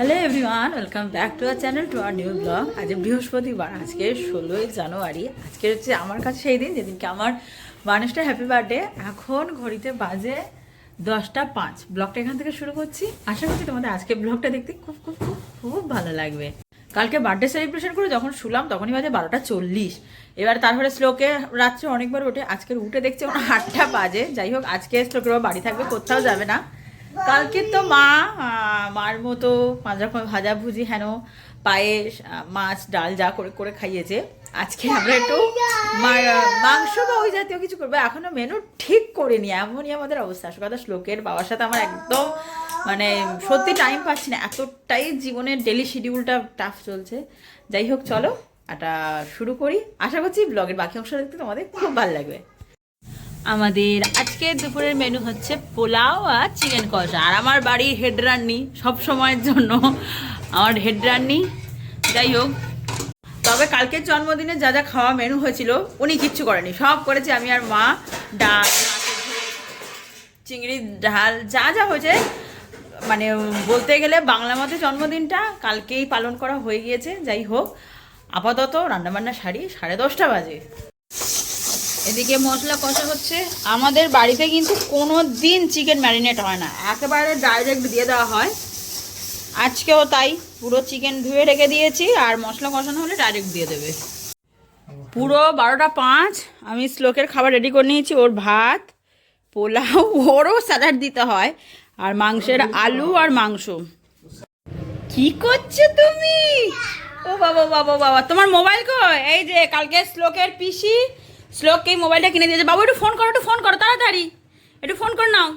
Hello everyone welcome back to our channel to our new blog আজ বৃহস্পতিবার, আজকে ষোলোই জানুয়ারি। আজকে হচ্ছে আমার কাছে সেই দিন, যেদিনকে আমার মানুষটা হ্যাপি বার্থডে। এখন ঘড়িতে বাজে দশটা পাঁচ। ব্লগটা এখান থেকে শুরু করছি। আশা করছি তোমাদের আজকে ব্লগটা দেখতে খুব খুব খুব খুব ভালো লাগবে। কালকে বার্থডে সেলিব্রেশন করে যখন শুলাম, তখনই বাজে বারোটা চল্লিশ। এবার তারপরে শ্লোকে রাত্রে অনেকবার ওঠে আজকের উঠে দেখছি ওর আটটা বাজে। যাই হোক, আজকে শ্লোকের বাড়ি থাকবে, কোথাও যাবে না। কালকে তো মা মার মতো পাঁচ রকম ভাজা ভুজি হেন, পায়েস মাছ, ডাল যা করে করে খাইয়েছে, আজকে আমরা একটু মাংস বা ওই জাতীয় কিছু করব। এখনও মেনু ঠিক করিনি, এমনই আমাদের অবস্থা। আসলে কথা শ্লোকের বাবার সাথে আমার একদম মানে সত্যি টাইম পাচ্ছি না, এতটাই জীবনের ডেলি শিডিউলটা টাফ চলছে। যাই হোক, চলো এটা শুরু করি। আশা করছি ব্লগের বাকি অংশ দেখতে তোমাদের খুব ভালো লাগবে। আমাদের আজকে দুপুরের মেনু হচ্ছে পোলাও আর চিকেন কষা। আর আমার বাড়ির হেড রান্নি সব সময়ের জন্য। আমার হেড রান্নি, যাই হোক। তবে কালকের জন্মদিনে যা যা খাওয়া মেনু হয়েছিল, উনি কিচ্ছু করেনি। সব করেছি আমি আর মা, ডাল চিংড়ির ডাল, যা যা হয়েছে। মানে বলতে গেলে বাংলা মতে জন্মদিনটা কালকেই পালন করা হয়ে গিয়েছে, যাই হোক। আপাতত রান্নাবান্না সারি সাড়ে দশটা বাজে। এদিকে মশলা কষা হচ্ছে। আমাদের বাড়িতে কিন্তু কোনো দিন চিকেন ম্যারিনেট হয় না। একেবারে ডাইরেক্ট দিয়ে দেওয়া হয়। আজকেও তাই, পুরো চিকেন ধুয়ে রেখে দিয়েছি, আর মশলা কষানো হলে ডাইরেক্ট দিয়ে দেবে। পুরো বারোটা পাঁচ, আমি শ্লোকের খাবার রেডি করে নিয়েছি, ওর ভাত, পোলাও, ওরও স্যালাড দিতে হয়, আর মাংসের আলু আর মাংস। কি করছ তুমি? ও বাবা বাবা বাবা তোমার মোবাইল কই? এই যে, কালকে শ্লোকের পিসি শ্লোককে মোবাইলটা কিনে দিয়েছে। বাবু একটু ফোন করো একটু ফোন করো তাড়াতাড়ি। একটু ফোন করে নাও।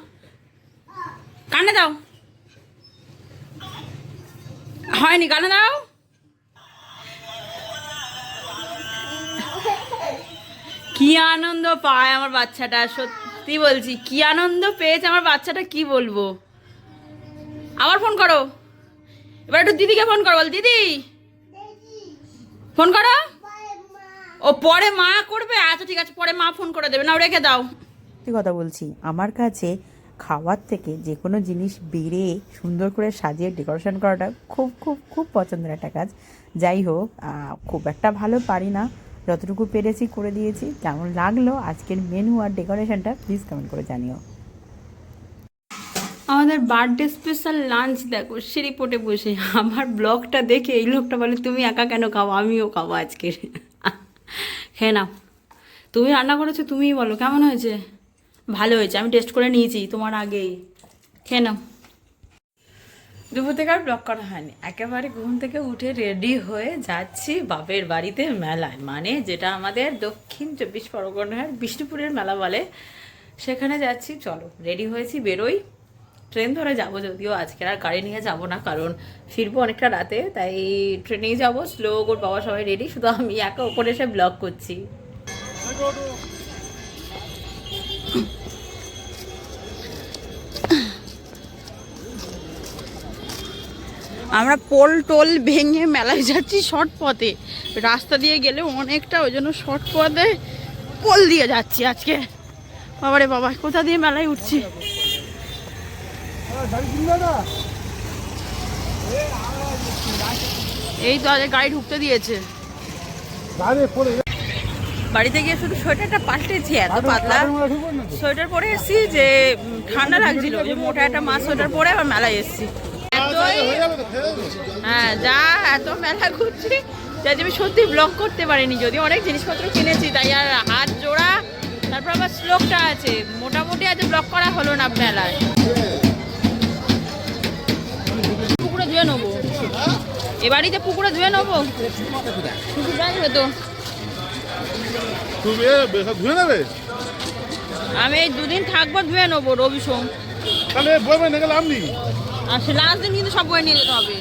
কানে দাও। হয়নি কানে দাও। কি আনন্দ পায় আমার বাচ্চাটা সত্যি বলছি। কি আনন্দ পেয়েছে আমার বাচ্চাটা কি বলব? আবার ফোন করো। এবার একটু দিদিকে ফোন করো বল দিদি। ফোন করো। পরে মা করবে? আচ্ছা ঠিক আছে পরে মা ফোন করে দেবে। না রেখে দাও। সত্যি কথা বলছি আমার কাছে খাওয়ার থেকে যে কোনো জিনিস বেড়ে সুন্দর করে সাজিয়ে ডেকোরেশন করাটা খুব খুব খুব পছন্দের একটা কাজ। যাই হোক খুব একটা ভালো পারি না যতটুকু পেরেছি করে দিয়েছি। কেমন লাগল আজকের মেনু আর ডেকোরেশনটা প্লিজ কমেন্ট করে জানিও। আমাদের বার্থডে স্পেশাল লাঞ্চ দেখো সিঁড়িপোটে বসে। আমার ব্লগটা দেখে এই লোকটা বলে তুমি একা কেন খাও? আমিও খাব আজকে খেয়ে নাও। তুমি রান্না করেছ, তুমিই বলো, কেমন হয়েছে? ভালো হয়েছে, আমি টেস্ট করে নিয়েছি, তোমার আগেই। খেয়ে নাও। দুপুর থেকে আর ব্লগ করা হয়নি। একেবারে ঘুম থেকে উঠে রেডি হয়ে যাচ্ছি বাপের বাড়িতে মেলায়। মানে যেটা আমাদের দক্ষিণ চব্বিশ পরগনার বিষ্ণুপুরের মেলা বলে, সেখানে যাচ্ছি। চলো রেডি হয়েছি, বেরোই। ট্রেন ধরে যাব যদিও, আজকে আর গাড়ি নিয়ে যাব না, কারণ ফিরবো অনেকটা রাতে, তাই ট্রেনেই যাব, স্লো ওর বাবা সবাই রেডি শুধু আমি একা ওপরে এসে ব্লগ করছি। আমরা পোল টোল ভেঙে মেলায় যাচ্ছি শর্ট পথে। রাস্তা দিয়ে গেলে অনেকটা ওই জন্য শর্ট পথে পোল দিয়ে যাচ্ছি আজকে। বাবারে বাবা, কোথা দিয়ে মেলায় উঠছি? এই তো আজ গাড়ি ঢুকতে দিয়েছে। বাড়িতে গিয়ে শুধু সোয়েটারটা পাল্টেছি এত পাতলা। সোয়েটার পরে এসেছি যে ঠান্ডা লাগছিল যে মোটা একটা মাছ সোয়েটার পরে আবার মেলায় এসেছি। হ্যাঁ যা এত মেলা ঘুরছি যা যে আমি সত্যি ব্লগ করতে পারিনি। যদি অনেক জিনিসপত্র কিনেছি তাই আর হাত জোড়া তারপর আবার শ্লোকটা আছে মোটামুটি আজ ব্লগ করা হলো না মেলায়। পুকুরে ধুয়ে নেব। এ বাড়িতে পুকুরে ধুয়ে নেব। পুকুর তো ধুয়ে নেবে? আমি এই দুদিন থাকব ধুয়ে নেব রবি সোম। তাহলে বই বই নিয়ে লাভ নেই। আর সে লাস্ট দিন কিন্তু সব বই নিয়ে যেতে হবে।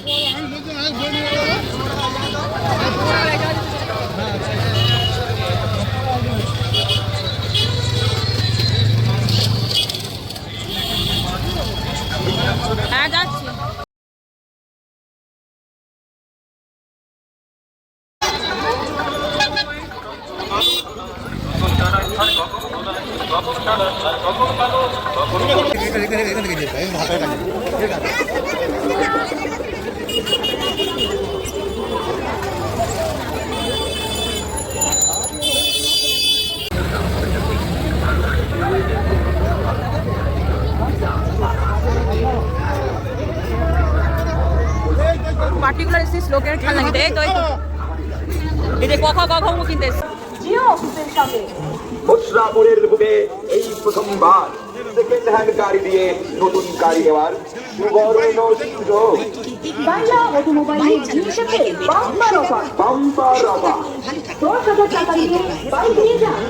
পার্টিকুলার সেই স্লোগানের খেয়াল লাগে এই তো এই তো। এই যে ক খ, গ কিনতে জিও অফিসের সাথে বসরাপুরের বুকে এই প্রথমবার সেকেন্ড হ্যান্ড গাড়ি দিয়ে নতুন গাড়ি নেওয়ার সুবর্ণ সুযোগ। বাংলা অটোমোবাইলের জিনিসেতে বাম্পার অফার। Bumper offer. দশ হাজার টাকা দিয়ে বাইক নিয়ে যান।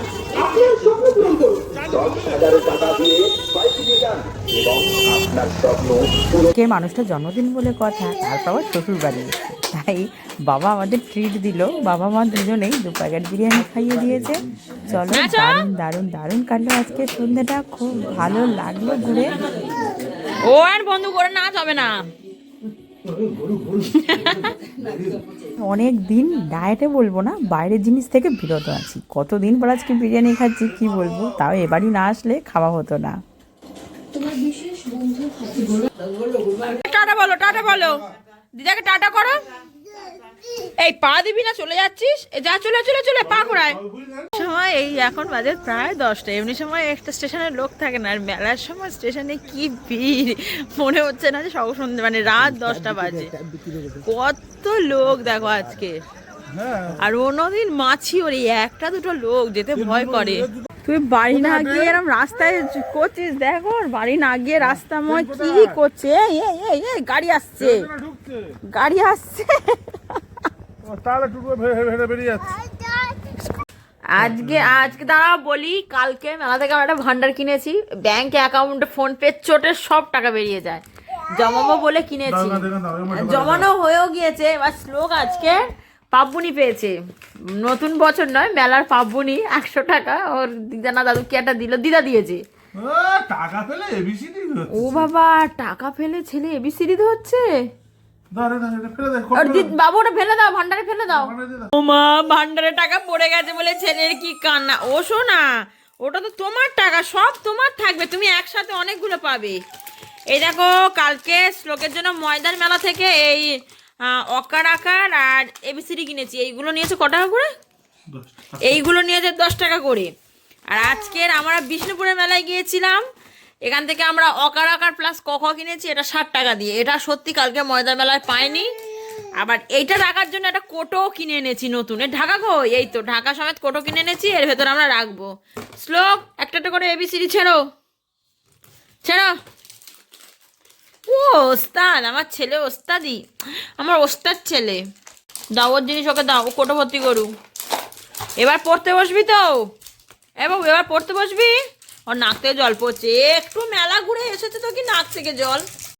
আপনার স্বপ্ন পূরণ করুন। দশ হাজার টাকা দিয়ে বাইক নিয়ে যান এবং আপনার স্বপ্ন পুরো কে মানুষটা জন্মদিন বলে কথা তারপর শ্বশুর বাড়ি তাই বাবা আমাদের ট্রিট দিল। বাবা মা দুজনেই দু প্যাকেট বিরিয়ানি খাইয়ে দিয়েছে। চলো দারুণ দারুণ দারুণ কাটলো আজকে সন্ধ্যাটা। খুব ভালো লাগল ঘুরে। ও আর বন্ধু করে নাচ হবে না। অনেক দিন ডায়েটে বলব না বাইরের জিনিস থেকে বিরত আছি। কতদিন পর আজকে বিরিয়ানি খাচ্ছি কি বলব? তাও এবারই না আসলে খাওয়া হতো না। টাটা বলো টাটা বলো। দিদাকে টাটা করো। এই পা দিবি না, চলে যাচ্ছিস? যা, চলে চলে চলে, পা ঘোরায়। সময় এই এখন বাজে প্রায় দশটা। এমনি সময় একটা স্টেশনে লোক থাকে না, আর মেলার সময় স্টেশনে কি ভিড়? মনে হচ্ছে না যে সব সন্ধ্যে মানে রাত দশটা বাজে। কত লোক দেখো আজকে। আর অন্যদিন মাছি, ওর একটা দুটো লোক যেতে ভয় করে। তুই বাড়ি না গিয়ে এরম রাস্তায় করছিস, দেখো বাড়ি না গিয়ে রাস্তাময় কি করছে? এই, গাড়ি আসছে। গাড়ি আসছে। আজকে আজকে দাঁড়াও বলি কালকে মেলা থেকে আমরা একটা ভান্ডার কিনেছি। ব্যাংক অ্যাকাউন্টে ফোন পে চোটে সব টাকা বেরিয়ে যায়। জমাবো বলে কিনেছি। জমানো হয়েও গিয়েছে এবার শ্লোক আজকে পাব্বুনি পেয়েছে। নতুন বছর নয় মেলার পাব্বুনি একশো টাকা। ওর দিদা না দাদু কি একটা দিল? দিদা দিয়েছে। টাকা পেলে এবিসিডি ও বাবা টাকা ফেলে ছেলে এবিসিডি হচ্ছে বাবু ওটা ফেলে দাও ভান্ডারে ফেলে দাও। দাও। ও মা ভান্ডারে টাকা পড়ে গেছে বলে ছেলের কি কান্না? ও শোনা ওটা তো তোমার টাকা সব তোমার থাকবে তুমি একসাথে অনেকগুলো পাবে। এই দেখো কালকে শ্লোকের জন্য ময়দার মেলা থেকে এই অকার আকার আর এবিসিডি কিনেছি। এইগুলো নিয়েছে ক টাকা করে? এইগুলো নিয়েছে দশ টাকা করে। আর আজকের আমরা বিষ্ণুপুরের মেলায় গিয়েছিলাম। এখান থেকে আমরা অকার আকার প্লাস ক, খ কিনেছি, এটা ষাট টাকা দিয়ে। এটা সত্যি কালকে ময়দার মেলায় পাইনি। আবার এইটা রাখার জন্য একটা কোটো কিনে এনেছি নতুন। ঢাকা কই? এই তো, ঢাকা সমেত কোটো কিনে এনেছি, এর ভেতর আমরা রাখব। শ্লোক, একটা একটা করে এবিসিডি ছেড়ো। ছেড়ো। ও, ওস্তাদ, আমার ছেলে ওস্তাদি। আমার ওস্তাদ ছেলে। দাও ওর জিনিস, ওকে দাও কোটো ভর্তি করু এবার পড়তে বসবি তো? এবার পড়তে বসবি? ওর নাক থেকে জল পড়ছে। একটু মেলা ঘুরে এসেছে তো কি নাক থেকে জল?